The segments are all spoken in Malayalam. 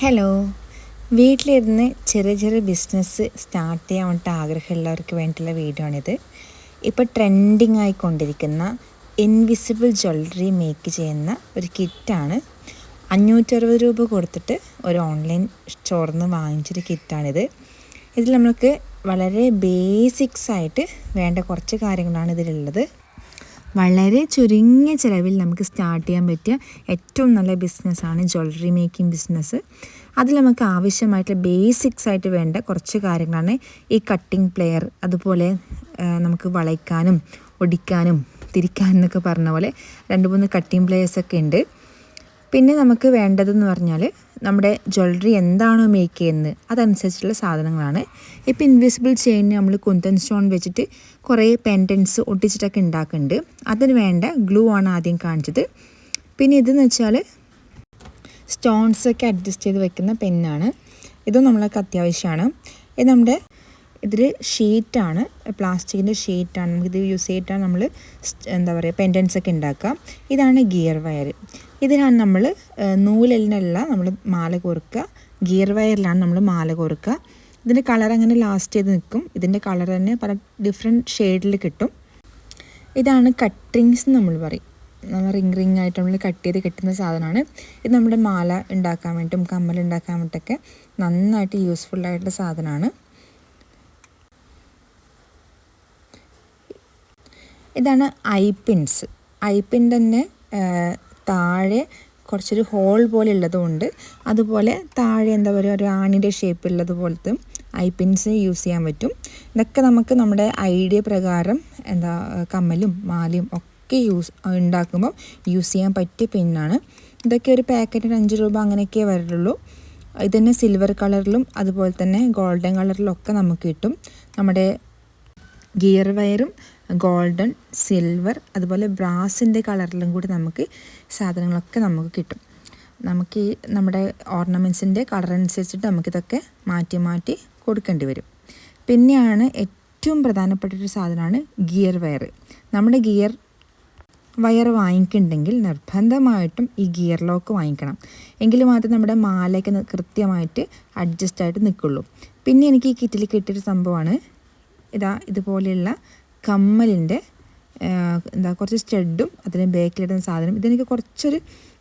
ഹലോ വീട്ടിലിരുന്ന് ചെറിയ ചെറിയ ബിസിനസ് സ്റ്റാർട്ട് ചെയ്യാൻ വേണ്ടി ആഗ്രഹമുള്ളവർക്ക് വേണ്ടിയുള്ള വീഡിയോ ആണിത്. ഇപ്പോൾ ട്രെൻഡിങ് ആയിക്കൊണ്ടിരിക്കുന്ന ഇൻവിസിബിൾ ജ്വല്ലറി മേക്ക് ചെയ്യുന്ന ഒരു കിറ്റാണ് അഞ്ഞൂറ്ററുപത് രൂപ കൊടുത്തിട്ട് ഒരു ഓൺലൈൻ സ്റ്റോറിൽ നിന്ന് വാങ്ങിച്ചൊരു കിറ്റാണിത് ഇതിൽ നമ്മൾക്ക് വളരെ ബേസിക്സ് ആയിട്ട് വേണ്ട കുറച്ച് കാര്യങ്ങളാണ് ഇതിലുള്ളത്. വളരെ ചുരുങ്ങിയ ചിലവിൽ നമുക്ക് സ്റ്റാർട്ട് ചെയ്യാൻ പറ്റിയ ഏറ്റവും നല്ല ബിസിനസ്സാണ് ജ്വല്ലറി മേക്കിംഗ് ബിസിനസ് അതിൽ നമുക്ക് ആവശ്യമായിട്ടുള്ള ബേസിക്സ് ആയിട്ട് വേണ്ട കുറച്ച് കാര്യങ്ങളാണ് ഈ കട്ടിംഗ് പ്ലെയർ അതുപോലെ നമുക്ക് വളയ്ക്കാനും ഒടിക്കാനും തിരിക്കാനും എന്നൊക്കെ പറഞ്ഞ പോലെ രണ്ട് മൂന്ന് കട്ടിംഗ് പ്ലെയേഴ്സൊക്കെ ഉണ്ട്. പിന്നെ നമുക്ക് വേണ്ടതെന്ന് പറഞ്ഞാൽ നമ്മുടെ ജ്വല്ലറി എന്താണോ മേക്ക് ചെയ്യുന്നത് അതനുസരിച്ചുള്ള സാധനങ്ങളാണ്. ഇപ്പോൾ ഇൻവിസിബിൾ ചെയിന് നമ്മൾ കുന്തൻ സ്റ്റോൺ വെച്ചിട്ട് കുറേ പെൻഡൻസ് ഒട്ടിച്ചിട്ടൊക്കെ ഉണ്ടാക്കുന്നുണ്ട്. അതിന് വേണ്ട ഗ്ലൂ ആണ് ആദ്യം കാണിച്ചത്. പിന്നെ ഇതെന്ന് വെച്ചാൽ സ്റ്റോൺസൊക്കെ അഡ്ജസ്റ്റ് ചെയ്ത് വെക്കുന്ന പെന്നാണ് ഇതും നമ്മൾക്ക് അത്യാവശ്യമാണ്. ഇത് നമ്മുടെ ഇതിൽ ഷീറ്റാണ് പ്ലാസ്റ്റിക്കിന്റെ ഷീറ്റാണ് നമുക്കിത് യൂസ് ചെയ്തിട്ടാണ് നമ്മൾ എന്താ പറയുക പെൻഡൻസ് ഒക്കെ ഉണ്ടാക്കുക ഇതാണ് ഗിയർ വയർ ഇതിനാണ് നമ്മൾ നൂലിനല്ല നമ്മൾ മാല കോർക്കുക. ഗിയർ വയറിലാണ് നമ്മൾ മാല കോർക്കുക. ഇതിന്റെ കളർ അങ്ങനെ ലാസ്റ്റ് ചെയ്ത് നിൽക്കും. ഇതിന്റെ കളർ തന്നെ പല ഡിഫറെന്റ് ഷെയ്ഡിൽ കിട്ടും. ഇതാണ് കട്ടിങ്സ് നമ്മൾ പറയും. നമ്മൾ റിങ് റിങ് ആയിട്ട് നമ്മൾ കട്ട് ചെയ്ത് കിട്ടുന്ന സാധനമാണ് ഇത് നമ്മുടെ മാല ഉണ്ടാക്കാൻ വേണ്ടിയിട്ടും കമ്മൽ ഉണ്ടാക്കാൻ വേണ്ടിയിട്ടൊക്കെ നന്നായിട്ട് യൂസ്ഫുൾ ആയിട്ടുള്ള സാധനമാണ് ഇതാണ് ഐ പിൻസ്. ഐ പിൻ തന്നെ താഴെ കുറച്ചൊരു ഹോൾ പോലെ ഉള്ളതുകൊണ്ട് അതുപോലെ താഴെ എന്താ പറയുക ഒരു ആണിന്റെ ഷേപ്പ് ഉള്ളതുപോലത്തെ ഐ പിൻസ് യൂസ് ചെയ്യാൻ പറ്റും. ഇതൊക്കെ നമുക്ക് നമ്മുടെ ഐഡിയ പ്രകാരം എന്താ കമ്മലും മാലയും ഒക്കെ യൂസ് ഉണ്ടാക്കുമ്പോൾ യൂസ് ചെയ്യാൻ പറ്റിയ പിന്നാണ്. ഇതൊക്കെ ഒരു പാക്കറ്റിന് അഞ്ച് രൂപ അങ്ങനെയൊക്കെ വരുള്ളൂ ഇതന്നെ സിൽവർ കളറിലും അതുപോലെ തന്നെ ഗോൾഡൻ കളറിലും ഒക്കെ നമുക്ക് കിട്ടും. നമ്മുടെ ഗിയർ വയറും ഗോൾഡൻ സിൽവർ അതുപോലെ ബ്രാസിന്റെ കളറിലും കൂടി നമുക്ക് സാധനങ്ങളൊക്കെ നമുക്ക് കിട്ടും. നമുക്ക് ഈ നമ്മുടെ ഓർണമെന്റ്സിന്റെ കളർ അനുസരിച്ചിട്ട് നമുക്കിതൊക്കെ മാറ്റി മാറ്റി കൊടുക്കേണ്ടി വരും. പിന്നെയാണ് ഏറ്റവും പ്രധാനപ്പെട്ട ഒരു സാധനമാണ് ഗിയർ വയർ നമ്മുടെ ഗിയർ വയർ വാങ്ങിക്കുന്നുണ്ടെങ്കിൽ നിർബന്ധമായിട്ടും ഈ ഗിയർ ലോക്ക് വാങ്ങിക്കണം. എങ്കിൽ മാത്രമേ നമ്മുടെ മാലയ്ക്ക് കൃത്യമായിട്ട് അഡ്ജസ്റ്റ് ആയിട്ട് നിൽക്കുള്ളൂ. പിന്നെ എനിക്ക് ഈ കിറ്റിൽ കിട്ടിയൊരു സംഭവമാണ് ഇതാ ഇതുപോലെയുള്ള കമ്മലിന്റെ എന്താ കുറച്ച് സ്റ്റെഡും അതിന് ബേക്കിലിടുന്ന സാധനം. ഇതെനിക്ക് കുറച്ചൊരു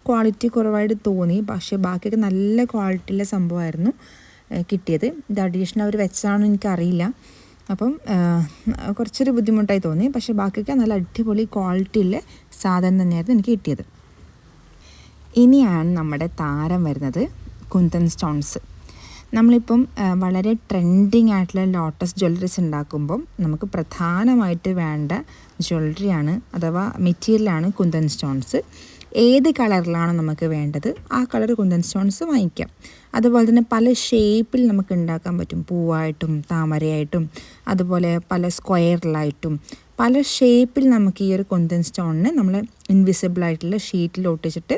ക്വാളിറ്റി കുറവായിട്ട് തോന്നി. പക്ഷേ ബാക്കിയൊക്കെ നല്ല ക്വാളിറ്റിയുള്ള സംഭവമായിരുന്നു കിട്ടിയത്. ഇത് അഡീഷണൽ അവർ വെച്ചാണോ എനിക്കറിയില്ല. അപ്പം കുറച്ചൊരു ബുദ്ധിമുട്ടായി തോന്നി. പക്ഷേ ബാക്കിയൊക്കെ നല്ല അടിപൊളി ക്വാളിറ്റിയുള്ള സാധനം തന്നെയായിരുന്നു എനിക്ക് കിട്ടിയത്. ഇനിയാണ് നമ്മുടെ താരം വരുന്നത് കുന്തൻ സ്റ്റോൺസ്. നമ്മളിപ്പം വളരെ ട്രെൻഡിങ് ആയിട്ടുള്ള ലോട്ടസ് ജ്വല്ലറീസ് ഉണ്ടാക്കുമ്പം നമുക്ക് പ്രധാനമായിട്ട് വേണ്ട ജ്വല്ലറിയാണ് അഥവാ മെറ്റീരിയലാണ് കുന്തൻ സ്റ്റോൺസ് ഏത് കളറിലാണ് നമുക്ക് വേണ്ടത് ആ കളർ കുന്തൻ സ്റ്റോൺസ് വാങ്ങിക്കാം. അതുപോലെ തന്നെ പല ഷേപ്പിൽ നമുക്ക് ഉണ്ടാക്കാൻ പറ്റും. പൂവായിട്ടും താമരയായിട്ടും അതുപോലെ പല സ്ക്വയറിലായിട്ടും പല ഷേപ്പിൽ നമുക്ക് ഈ ഒരു കൊന്തൻ സ്റ്റോണിനെ നമ്മൾ ഇൻവിസിബിൾ ആയിട്ടുള്ള ഷീറ്റിൽ ഒട്ടിച്ചിട്ട്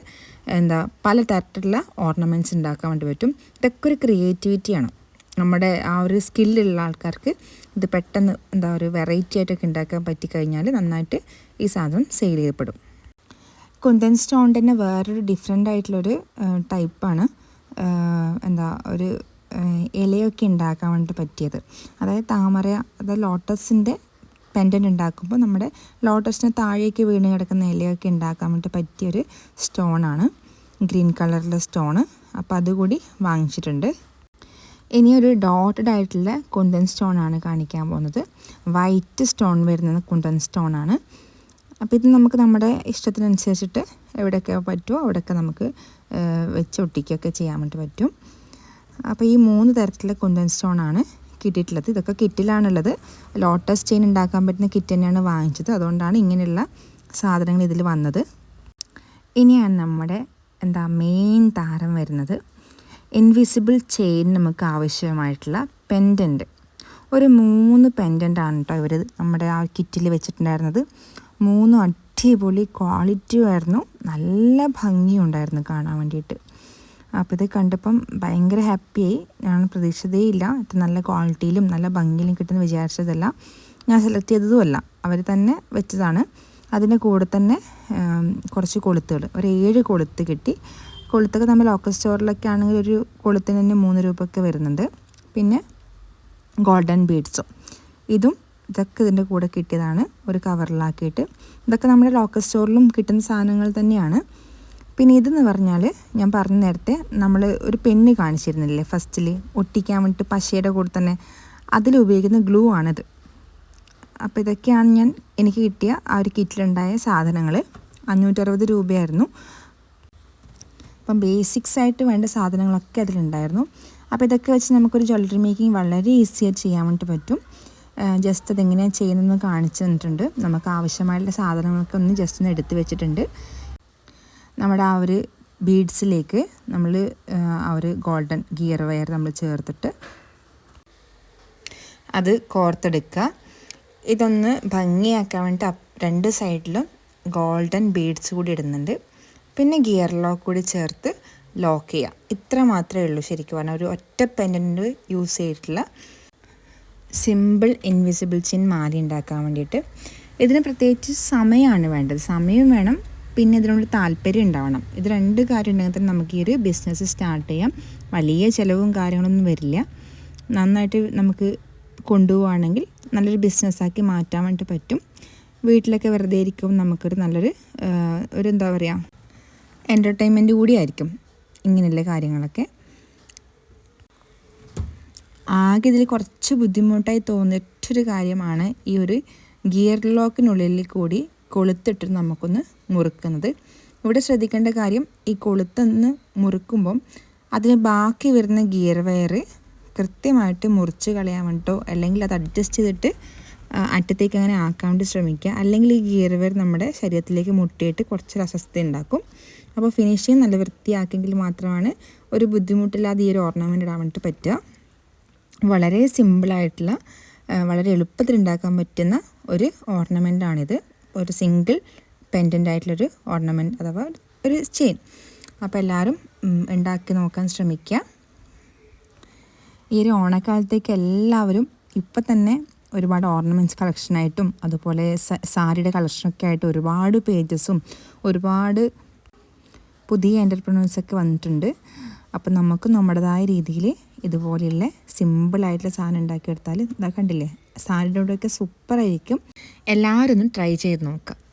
എന്താ പല തരത്തിലുള്ള ഓർണമെന്റ്സ് ഉണ്ടാക്കാൻ വേണ്ടി പറ്റും. ഇതൊക്കെ ഒരു ക്രിയേറ്റിവിറ്റിയാണ് നമ്മുടെ ആ ഒരു സ്കില്ലുള്ള ആൾക്കാർക്ക് ഇത് പെട്ടെന്ന് എന്താ ഒരു വെറൈറ്റി ആയിട്ടൊക്കെ ഉണ്ടാക്കാൻ പറ്റി കഴിഞ്ഞാൽ നന്നായിട്ട് ഈ സാധനം സെയിൽ ചെയ്യപ്പെടും. കുന്തൻ സ്റ്റോൺ തന്നെ വേറൊരു ഡിഫറെന്റ് ആയിട്ടുള്ളൊരു ടൈപ്പാണ് എന്താ ഒരു ഇലയൊക്കെ ഉണ്ടാക്കാൻ വേണ്ടി പറ്റിയത്. അതായത് താമര അതായത് ലോട്ടസിന്റെ പെൻഡന്റ് ഉണ്ടാക്കുമ്പോൾ നമ്മുടെ ലോട്ടസിന് താഴേക്ക് വീണ് കിടക്കുന്ന ഇലയൊക്കെ ഉണ്ടാക്കാൻ വേണ്ടി പറ്റിയൊരു സ്റ്റോണാണ്. ഗ്രീൻ കളറിലെ സ്റ്റോണ്. അപ്പോൾ അതുകൂടി വാങ്ങിച്ചിട്ടുണ്ട്. ഇനി ഒരു ഡോട്ടഡ് ആയിട്ടുള്ള കുന്തൻ സ്റ്റോൺ ആണ് കാണിക്കാൻ പോകുന്നത്. വൈറ്റ് സ്റ്റോൺ വരുന്ന കുന്തൻ സ്റ്റോൺ ആണ് അപ്പോൾ ഇത് നമുക്ക് നമ്മുടെ ഇഷ്ടത്തിനനുസരിച്ചിട്ട് എവിടെയൊക്കെ പറ്റുമോ അവിടെയൊക്കെ നമുക്ക് വെച്ച് ഒട്ടിക്കുകയൊക്കെ ചെയ്യാൻ വേണ്ടി പറ്റും. അപ്പോൾ ഈ മൂന്ന് തരത്തിലുള്ള കുന്തൻ സ്റ്റോൺ ആണ് കിട്ടിയിട്ടുള്ളത്. ഇതൊക്കെ കിറ്റിലാണുള്ളത്. ലോട്ടസ് ചെയിൻ ഉണ്ടാക്കാൻ പറ്റുന്ന കിറ്റ് തന്നെയാണ് വാങ്ങിച്ചത്. അതുകൊണ്ടാണ് ഇങ്ങനെയുള്ള സാധനങ്ങൾ ഇതിൽ വന്നത്. ഇനിയാണ് നമ്മുടെ എന്താ മെയിൻ താരം വരുന്നത്. ഇൻവിസിബിൾ ചെയിൻ നമുക്ക് ആവശ്യമായിട്ടുള്ള പെൻഡന്റ് ഒരു മൂന്ന് പെൻഡന്റ് ആണ് കേട്ടോ ഇവർ നമ്മുടെ ആ കിറ്റിൽ വെച്ചിട്ടുണ്ടായിരുന്നത്. മൂന്നും അടിപൊളി ക്വാളിറ്റിയുമായിരുന്നു നല്ല ഭംഗിയുണ്ടായിരുന്നു കാണാൻ വേണ്ടിയിട്ട്. അപ്പോൾ ഇത് കണ്ടപ്പം ഭയങ്കര ഹാപ്പിയായി ഞാൻ പ്രതീക്ഷിച്ചതേ ഇല്ല ഇത്ര നല്ല ക്വാളിറ്റിയിലും നല്ല ഭംഗിയിലും കിട്ടുന്ന വിചാരിച്ചതല്ല. ഞാൻ സെലക്ട് ചെയ്തതുമല്ല. അവർ തന്നെ വെച്ചതാണ്. അതിന്റെ കൂടെ തന്നെ കുറച്ച് കൊളുത്തുകൾ ഒരു ഏഴ് കൊളുത്ത് കിട്ടി. കൊളുത്തൊക്കെ നമ്മൾ ലോക്കൽ സ്റ്റോറിലൊക്കെ ആണെങ്കിൽ ഒരു കൊളുത്തിന് തന്നെ മൂന്ന് രൂപയൊക്കെ വരുന്നുണ്ട്. പിന്നെ ഗോൾഡൻ ബീഡ്സും ഇതും ഇതൊക്കെ ഇതിന്റെ കൂടെ കിട്ടിയതാണ്. ഒരു കവറിലാക്കിയിട്ട് ഇതൊക്കെ നമ്മുടെ ലോക്കൽ സ്റ്റോറിലും കിട്ടുന്ന സാധനങ്ങൾ തന്നെയാണ്. പിന്നെ ഇതെന്ന് പറഞ്ഞാൽ ഞാൻ പറഞ്ഞ നേരത്തെ നമ്മൾ ഒരു പെണ്ണ് കാണിച്ചിരുന്നില്ലേ ഫസ്റ്റിൽ ഒട്ടിക്കാൻ വേണ്ടിയിട്ട് പശയുടെ കൂടെ തന്നെ. അതിലുപയോഗിക്കുന്ന ഗ്ലൂ ആണിത്. അപ്പോൾ ഇതൊക്കെയാണ് ഞാൻ എനിക്ക് കിട്ടിയ ആ ഒരു കിറ്റിലുണ്ടായ സാധനങ്ങൾ അഞ്ഞൂറ്ററുപത് രൂപയായിരുന്നു. അപ്പം ബേസിക്സ് ആയിട്ട് വേണ്ട സാധനങ്ങളൊക്കെ അതിലുണ്ടായിരുന്നു. അപ്പോൾ ഇതൊക്കെ വെച്ച് നമുക്കൊരു ജ്വല്ലറി മേക്കിംഗ് വളരെ ഈസി ആയിട്ട് ചെയ്യാൻ വേണ്ടി പറ്റും. ജസ്റ്റ് അതെങ്ങനെയാണ് ചെയ്യുന്നതെന്ന് കാണിച്ചു തന്നിട്ടുണ്ട്. നമുക്ക് ആവശ്യമായിട്ടുള്ള സാധനങ്ങളൊക്കെ ഒന്ന് ജസ്റ്റ് ഒന്ന് എടുത്ത് വെച്ചിട്ടുണ്ട്. നമ്മുടെ ആ ഒരു ബീഡ്സിലേക്ക് നമ്മൾ ആ ഒരു ഗോൾഡൻ ഗിയർ വയർ നമ്മൾ ചേർത്തിട്ട് അത് കോർത്തെടുക്കുക. ഇതൊന്ന് ഭംഗിയാക്കാൻ വേണ്ടി രണ്ട് സൈഡിലും ഗോൾഡൻ ബീഡ്സ് കൂടി ഇടുന്നുണ്ട്. പിന്നെ ഗിയർ ലോക്ക് കൂടി ചേർത്ത് ലോക്ക് ചെയ്യുക. ഇത്ര മാത്രമേ ഉള്ളൂ ശരിക്കും പറഞ്ഞാൽ. ഒരു ഒറ്റ പെൻഡന്റ് യൂസ് ചെയ്തിട്ടുള്ള സിമ്പിൾ ഇൻവിസിബിൾ ചിൻ മാല ഉണ്ടാക്കാൻ വേണ്ടിയിട്ട്. ഇതിന് പ്രത്യേകിച്ച് സമയമാണ് വേണ്ടത്. സമയം വേണം പിന്നെ ഇതിനോട് താല്പര്യം ഉണ്ടാവണം. ഇത് രണ്ട് കാര്യം ഉണ്ടെങ്കിൽ തന്നെ നമുക്ക് ഈ ഒരു ബിസിനസ് സ്റ്റാർട്ട് ചെയ്യാം. വലിയ ചിലവും കാര്യങ്ങളൊന്നും വരില്ല. നന്നായിട്ട് നമുക്ക് കൊണ്ടുപോവുകയാണെങ്കിൽ നല്ലൊരു ബിസിനസ്സാക്കി മാറ്റാൻ വേണ്ടി പറ്റും. വീട്ടിലൊക്കെ വെറുതെ ഇരിക്കും നമുക്കൊരു നല്ലൊരു ഒരു എന്താ പറയുക എന്റർടൈൻമെന്റ് കൂടിയായിരിക്കും ഇങ്ങനെയുള്ള കാര്യങ്ങളൊക്കെ. ആകെ ഇതിൽ കുറച്ച് ബുദ്ധിമുട്ടായി തോന്നിയിട്ടൊരു കാര്യമാണ് ഈ ഒരു ഗിയർ ലോക്കിനുള്ളിൽ കൂടി കൊളുത്തിട്ട് നമുക്കൊന്ന് മുറുക്കുന്നത്. ഇവിടെ ശ്രദ്ധിക്കേണ്ട കാര്യം ഈ കൊളുത്തൊന്ന് മുറുക്കുമ്പം അതിന് ബാക്കി വരുന്ന ഗിയർ വയർ കൃത്യമായിട്ട് മുറിച്ച് കളയാൻ വേണ്ടിട്ടോ അല്ലെങ്കിൽ അത് അഡ്ജസ്റ്റ് ചെയ്തിട്ട് അറ്റത്തേക്ക് അങ്ങനെ ആക്കാൻ വേണ്ടി ശ്രമിക്കുക. അല്ലെങ്കിൽ ഈ ഗിയർ വയർ നമ്മുടെ ശരീരത്തിലേക്ക് മുട്ടിയിട്ട് കുറച്ചൊരു അസ്വസ്ഥത ഉണ്ടാക്കും. അപ്പോൾ ഫിനിഷിങ് നല്ല വൃത്തിയാക്കിയെങ്കിൽ മാത്രമാണ് ഒരു ബുദ്ധിമുട്ടില്ലാതെ ഈ ഒരു ഓർണമെന്റ് ഇടാൻ വേണ്ടിയിട്ട് പറ്റുക. വളരെ സിമ്പിളായിട്ടുള്ള വളരെ എളുപ്പത്തിൽ ഉണ്ടാക്കാൻ പറ്റുന്ന ഒരു ഓർണമെന്റാണിത്. ഒരു സിംഗിൾ പെൻഡന്റ് ആയിട്ടുള്ളൊരു ഓർണമെന്റ് അഥവാ ഒരു ചെയിൻ അപ്പോൾ എല്ലാവരും ഉണ്ടാക്കി നോക്കാൻ ശ്രമിക്കുക ഈ ഒരു ഓണക്കാലത്തേക്ക് എല്ലാവരും ഇപ്പം തന്നെ ഒരുപാട് ഓർണമെന്റ്സ് കളക്ഷനായിട്ടും അതുപോലെ സാരിയുടെ കളക്ഷനൊക്കെ ആയിട്ട് ഒരുപാട് പേജസും ഒരുപാട് പുതിയ എന്റർപ്രണേഴ്സൊക്കെ വന്നിട്ടുണ്ട്. അപ്പം നമുക്ക് നമ്മുടേതായ രീതിയിൽ ഇതുപോലെയുള്ള സിമ്പിളായിട്ടുള്ള സാധനം ഉണ്ടാക്കിയെടുത്താൽ ഇതാ കണ്ടില്ലേ? കൂടെയൊക്കെ സൂപ്പറായിരിക്കും. എല്ലാവരും ഒന്ന് ട്രൈ ചെയ്ത് നോക്കാം.